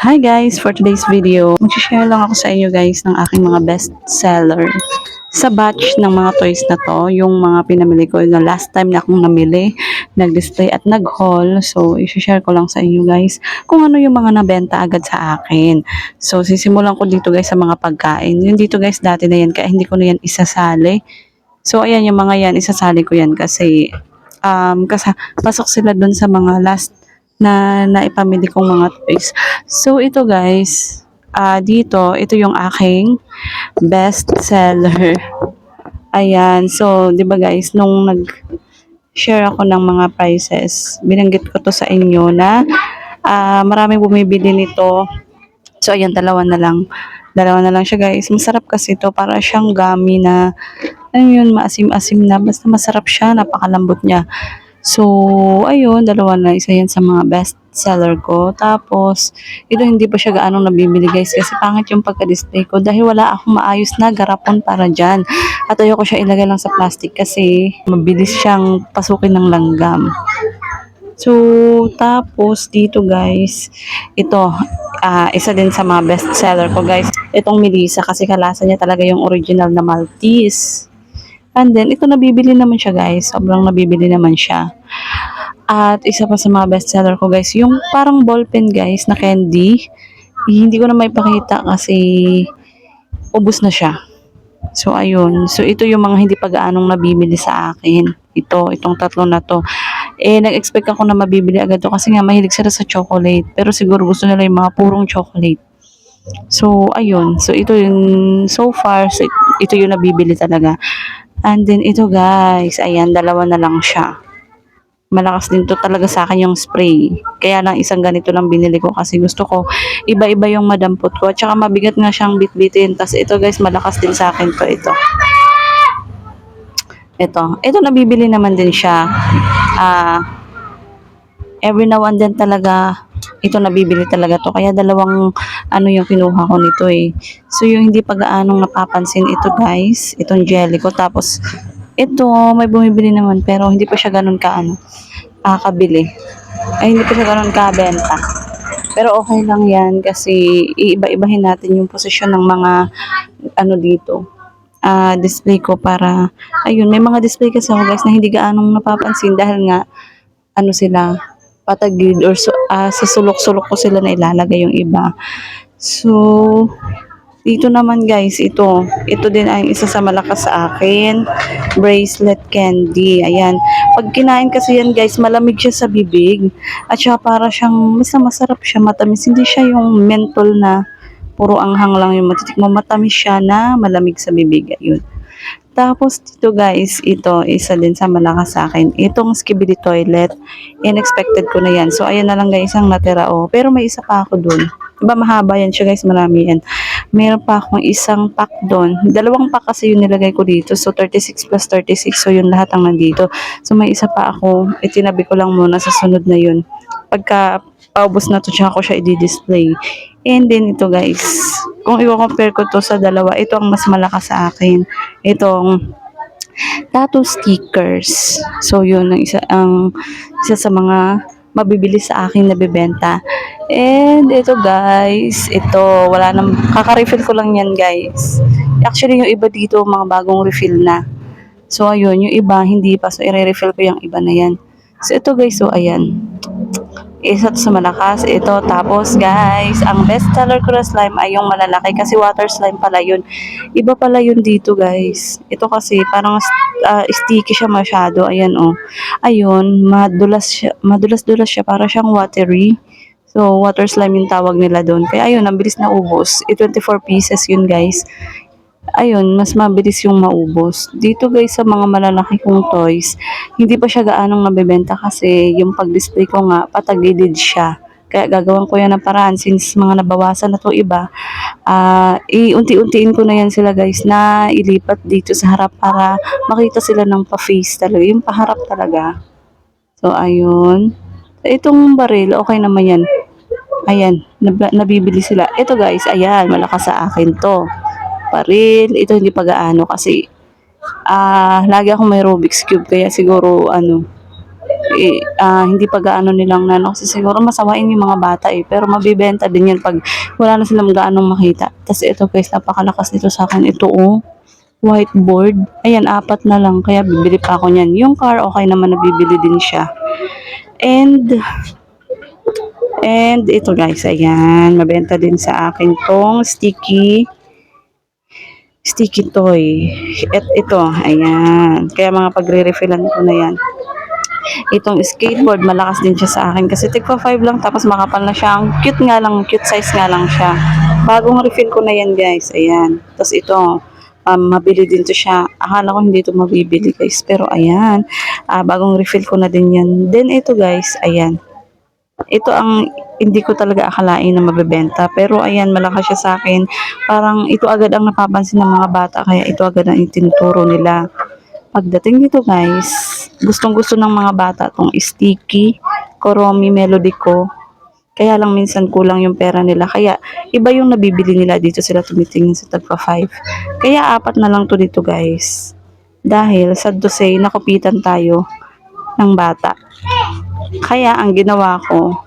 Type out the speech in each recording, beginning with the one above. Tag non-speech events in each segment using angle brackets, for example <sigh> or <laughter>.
Hi guys! For today's video, mag-share lang ako sa inyo guys ng aking mga best seller. Sa batch ng mga toys na to, yung mga pinamili ko na last time na akong namili, nag-display at nag-haul. So, i-share ko lang sa inyo guys kung ano yung mga nabenta agad sa akin. So, sisimulan ko dito guys sa mga pagkain. Yung dito guys, dati na yan, kaya hindi ko na yan isasali. So, ayan yung mga yan, isasali ko yan kasi um, kasi pasok sila dun sa mga last na naipamili kong mga toys. So, ito guys, ah dito, ito yung aking best seller. Ayan. So, di ba guys, nung nag share ako ng mga prices, binanggit ko to sa inyo na ah maraming bumibili nito. So, ayan, dalawa na lang. Dalawa na lang siya guys. Masarap kasi ito. Para siyang gummy na, ano yun, maasim-asim na. Basta masarap siya. Napakalambot niya. So, ayun, dalawa na. Isa yan sa mga best seller ko. Tapos, ito hindi pa siya gaano nabibili guys kasi pangit yung pagka-display ko dahil wala akong maayos na garapon para dyan. At ayoko siya ilagay lang sa plastic kasi mabilis siyang pasukin ng langgam. So, tapos dito guys, ito, ah, isa din sa mga best seller ko guys. Itong Melissa kasi kalasa niya talaga yung original na Maltese. And then, ito nabibili naman siya guys. Sobrang nabibili naman siya. At isa pa sa mga best seller ko guys, yung parang ballpen guys na candy. Hindi ko na may pakita kasi ubus na siya. So, ayun. So, ito yung mga hindi pa gaanong nabibili sa akin. Ito, itong tatlo na to. Eh, nag-expect ako na mabibili agad to kasi nga mahilig sila sa chocolate. Pero siguro gusto nila yung mga purong chocolate. So, ayun. So, ito yung so far, so, ito yung nabibili talaga. And then, ito guys, ayan, dalawa na lang siya. Malakas din to talaga sa akin yung spray. Kaya lang isang ganito lang binili ko kasi gusto ko iba-iba yung madampot ko. At saka mabigat nga siyang bitbitin. Tapos ito guys, malakas din sa akin to ito. Ito. Ito nabibili naman din siya. Ah, every now and then talaga ito nabibili talaga to. Kaya dalawang ano yung kinuha ko nito eh. So yung hindi pa gaanong napapansin ito guys, itong jelly ko. Tapos ito may bumibili naman pero hindi pa siya ganun ka ano, ah, kabili. Ay hindi pa siya ganun kabenta. Pero okay lang yan kasi iiba-ibahin natin yung posisyon ng mga ano dito ah display ko para ayun may mga display kasi ako guys na hindi gaanong napapansin dahil nga ano sila patagid or ah, sa sulok-sulok ko sila na ilalagay yung iba. So, dito naman guys, ito. Ito din ay isa sa malakas sa akin. Bracelet candy. Ayan. Pag kinain kasi yan guys, malamig siya sa bibig. At saka para siyang, basta masarap siya, matamis. Hindi siya yung mentol na puro anghang lang yung matitik mo. Matamis siya na malamig sa bibig. Ayun. Tapos dito guys, ito isa din sa malakas sa akin. Itong skibidi toilet, unexpected ko na yan. So ayan na lang guys ang natira oh. Pero may isa pa ako dun. Diba mahaba yan siya guys, marami yan. Meron pa akong isang pack doon. Dalawang pack kasi yung nilagay ko dito. So 36 plus 36. So yun lahat ang nandito. So may isa pa ako. Itinabi ko lang muna sa sunod na yun. Pagka paubos na to, tsaka ko siya i-display. And then ito guys, kung i-compare ko to sa dalawa, ito ang mas malakas sa akin. Itong tattoo stickers. So yun ang isa ang isa sa mga mabibili sa akin na bebenta. And ito guys, ito wala nang kaka-refill ko lang yan guys. Actually yung iba dito mga bagong refill na. So ayun, yung iba hindi pa so i-refill ko yung iba na yan. So ito guys, so ayan. Isa to sa malakas. Ito, tapos guys, ang best seller ko na slime ay yung malalaki kasi water slime pala yun. Iba pala yun dito guys. Ito kasi parang ah, sticky siya masyado. Ayan oh. Ayun, madulas siya, madulas-dulas siya para siyang watery. So, water slime yung tawag nila doon. Kaya ayun, ang bilis na ubos. I 24 pieces yun guys. Ayun, mas mabilis yung maubos. Dito guys sa mga malalaki kong toys, hindi pa siya gaanong nabebenta kasi yung pag-display ko nga, patagilid siya. Kaya gagawin ko yan ng paraan since mga nabawasan na to iba. ah iunti-untiin ko na yan sila guys na ilipat dito sa harap para makita sila ng pa-face talaga. Yung paharap talaga. So, ayun. Itong baril, okay naman yan. Ayan, nab- nabibili sila. Ito guys, ayan, malakas sa akin to. Baril, ito hindi pa gaano kasi ah lagi akong may Rubik's Cube kaya siguro ano eh, ah, hindi pa gaano nilang nano. Kasi siguro masawain yung mga bata eh. Pero mabibenta din yan pag wala na silang gaanong makita. Tapos ito guys napakalakas nito sa akin. Ito oh whiteboard. Ayan apat na lang. Kaya bibili pa ako niyan. Yung car okay naman nabibili din siya. And and ito guys ayan. Mabenta din sa akin tong sticky sticky toy. At ito, ayan. Kaya mga pagre-refillan ko na yan. Itong skateboard, malakas din siya sa akin kasi tigpa 5 lang tapos makapal na siya. Cute nga lang, cute size nga lang siya. Bagong refill ko na yan guys, ayan. Tapos ito, um, mabili din to siya. Akala ko hindi to mabibili guys, pero ayan. Ah, bagong refill ko na din yan. Then ito guys, ayan. Ito ang hindi ko talaga akalain na mabebenta. Pero ayan, malakas siya sa akin. Parang ito agad ang napapansin ng mga bata kaya ito agad ang itinuturo nila. Pagdating dito guys, gustong gusto ng mga bata tong sticky, koromi, melody ko. Kaya lang minsan kulang yung pera nila. Kaya iba yung nabibili nila dito sila tumitingin sa tagpa 5. Kaya apat na lang to dito guys. Dahil sad to say, nakupitan tayo ng bata. Kaya ang ginawa ko,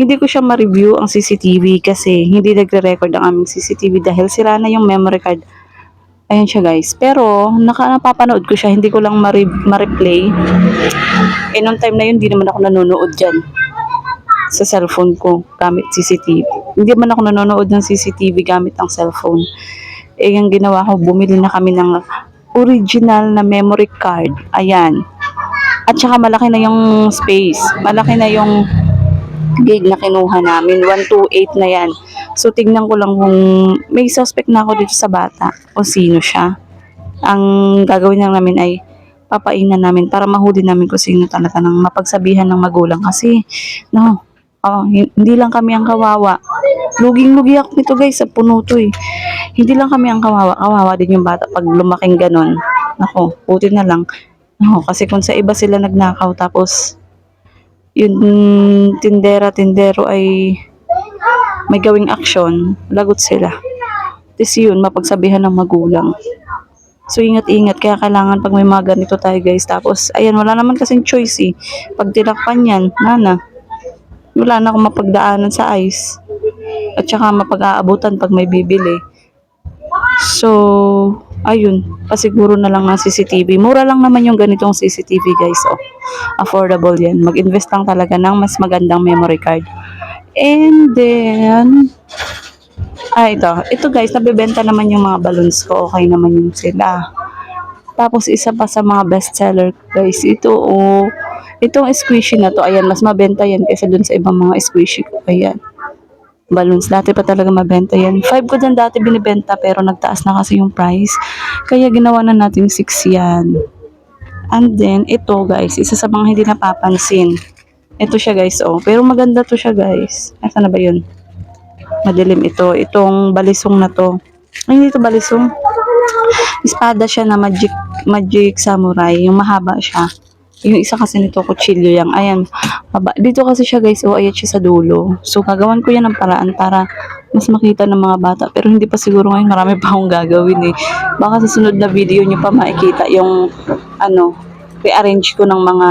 hindi ko siya ma-review ang CCTV kasi hindi nagre-record ang aming CCTV dahil sira na yung memory card. Ayan siya guys. Pero naka, ko siya, hindi ko lang ma-re- ma-replay. Eh nung time na yun, hindi naman ako nanonood dyan sa cellphone ko gamit CCTV. Hindi man ako nanonood ng CCTV gamit ang cellphone. Eh yung ginawa ko, bumili na kami ng original na memory card. Ayan. At saka malaki na yung space. Malaki na yung gig na kinuha namin. 128 na yan. So, tignan ko lang kung may suspect na ako dito sa bata o sino siya. Ang gagawin lang namin ay papainan namin para mahuli namin kung sino talaga ng mapagsabihan ng magulang. Kasi, no, oh, hin- hindi lang kami ang kawawa. Luging-lugi ako nito guys, sa puno to eh. Hindi lang kami ang kawawa. Kawawa din yung bata pag lumaking ganon. Ako, puti na lang. No, kasi kung sa iba sila nagnakaw tapos yung tindera tindero ay may gawing aksyon, lagot sila. Tapos yun, mapagsabihan ng magulang. So ingat-ingat, kaya kailangan pag may mga ganito tayo guys. Tapos, ayan, wala naman kasing choice eh. Pag tinakpan yan, nana, wala na akong mapagdaanan sa ice. At saka mapag-aabutan pag may bibili. So, ayun, pasiguro na lang ng CCTV. Mura lang naman yung ganitong CCTV guys. Oh. Affordable yan. Mag-invest lang talaga ng mas magandang memory card. And then, ah ito. Ito guys, nabibenta naman yung mga balloons ko. Okay naman yun sila. Tapos isa pa sa mga bestseller guys, ito oh. Itong squishy na to, ayan, mas mabenta yan kaysa dun sa ibang mga squishy ko. Ayan balloons. Dati pa talaga mabenta yan. 5 ko dyan dati binibenta pero nagtaas na kasi yung price. Kaya ginawa na natin 6 yan. And then, ito guys, isa sa mga hindi napapansin. Ito siya guys, oh. Pero maganda to siya guys. Asa na ba yun? Madilim ito. Itong balisong na to. Ay, hindi ito balisong. Espada siya na magic, magic samurai. Yung mahaba siya. Yung isa kasi nito, kutsilyo yang. Ayan, Baba. Dito kasi siya guys, oh, ayan siya sa dulo. So, gagawan ko yan ng paraan para mas makita ng mga bata. Pero hindi pa siguro ngayon, marami pa akong gagawin eh. Baka sa sunod na video nyo pa makikita yung, ano, rearrange ko ng mga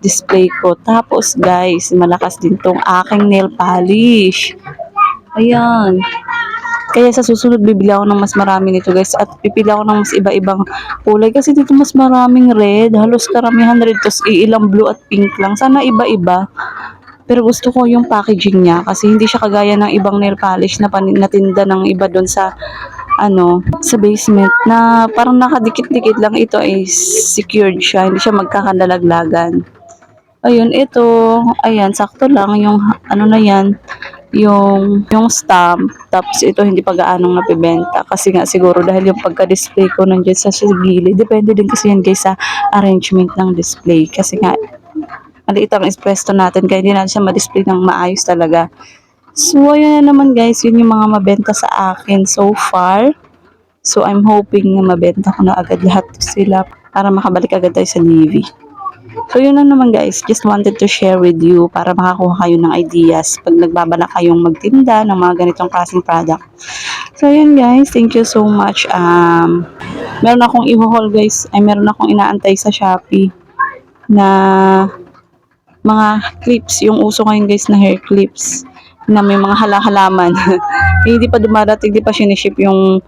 display ko. Tapos guys, malakas din tong aking nail polish. Ayan. Kaya sa susunod, bibili ako ng mas marami nito guys. At pipili ako ng mas iba-ibang kulay. Kasi dito mas maraming red. Halos karamihan red. Tapos iilang blue at pink lang. Sana iba-iba. Pero gusto ko yung packaging niya. Kasi hindi siya kagaya ng ibang nail polish na natinda ng iba doon sa ano, sa basement na parang nakadikit-dikit lang ito ay secured siya, hindi siya magkakandalaglagan. Ayun, ito, ayan, sakto lang yung ano na yan, yung yung stamp tapos ito hindi pa gaanong napibenta kasi nga siguro dahil yung pagka-display ko nandiyan sa gilid depende din kasi yan guys sa arrangement ng display. Kasi nga maliit ang espresso natin kaya hindi natin siya ma-display ng maayos talaga. So ayan na naman guys yun yung mga mabenta sa akin so far. So I'm hoping na mabenta ko na agad lahat sila para makabalik agad tayo sa Navy So yun lang naman guys, just wanted to share with you para makakuha kayo ng ideas pag nagbabala kayong magtinda ng mga ganitong klaseng product. So yun guys, thank you so much. Um, meron akong i-haul guys, ay meron akong inaantay sa Shopee na mga clips. Yung uso ngayon guys na hair clips na may mga hala-halaman. <laughs> Eh, hindi pa dumarating, hindi pa siniship yung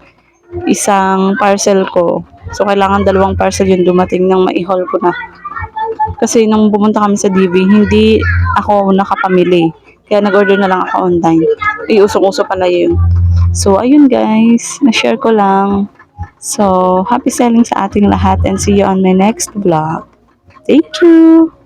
isang parcel ko. So, kailangan dalawang parcel yung dumating nang ma-haul ko na. Kasi nung pumunta kami sa DV, hindi ako nakapamili. Kaya nag-order na lang ako online. Eh, usong-uso pala yun. So, ayun guys. Na-share ko lang. So, happy selling sa ating lahat and see you on my next vlog. Thank you!